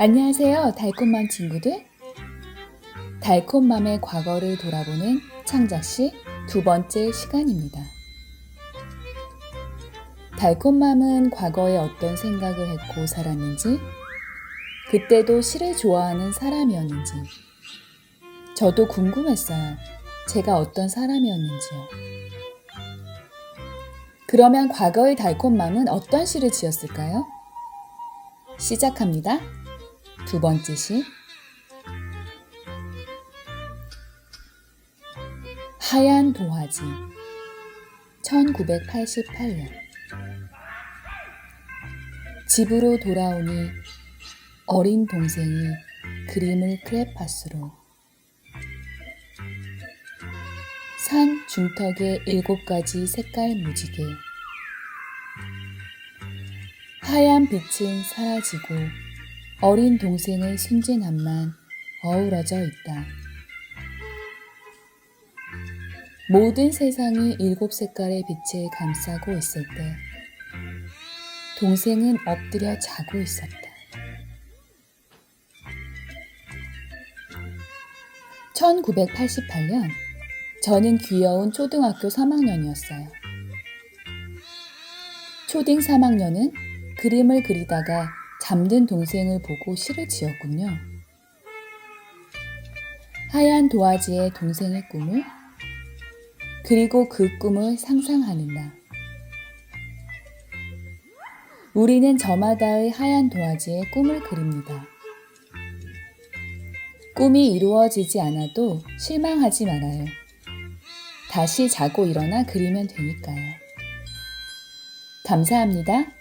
안녕하세요, 달콤맘 친구들. 달콤맘의 과거를 돌아보는 창작시 두 번째 시간입니다. 달콤맘은 과거에 어떤 생각을 했고 살았는지, 그때도 시를 좋아하는 사람이었는지, 저도 궁금했어요. 제가 어떤 사람이었는지요. 그러면 과거의 달콤맘은 어떤 시를 지었을까요? 시작합니다. 두 번째 시. 하얀 도화지. 1988년. 집으로 돌아오니 어린 동생이 그림을 크레파스로 산 중턱에 일곱 가지 색깔 무지개 하얀 빛은 사라지고 어린 동생의 순진함만 어우러져 있다. 모든 세상이 일곱 색깔의 빛을 감싸고 있을 때 동생은 엎드려 자고 있었다. 1988년 저는 귀여운 초등학교 3학년이었어요. 초딩 3학년은 그림을 그리다가 잠든 동생을 보고 시를 지었군요. 하얀 도화지에 동생의 꿈을 그리고 그 꿈을 상상하는 나. 우리는 저마다의 하얀 도화지에 꿈을 그립니다. 꿈이 이루어지지 않아도 실망하지 말아요. 다시 자고 일어나 그리면 되니까요. 감사합니다.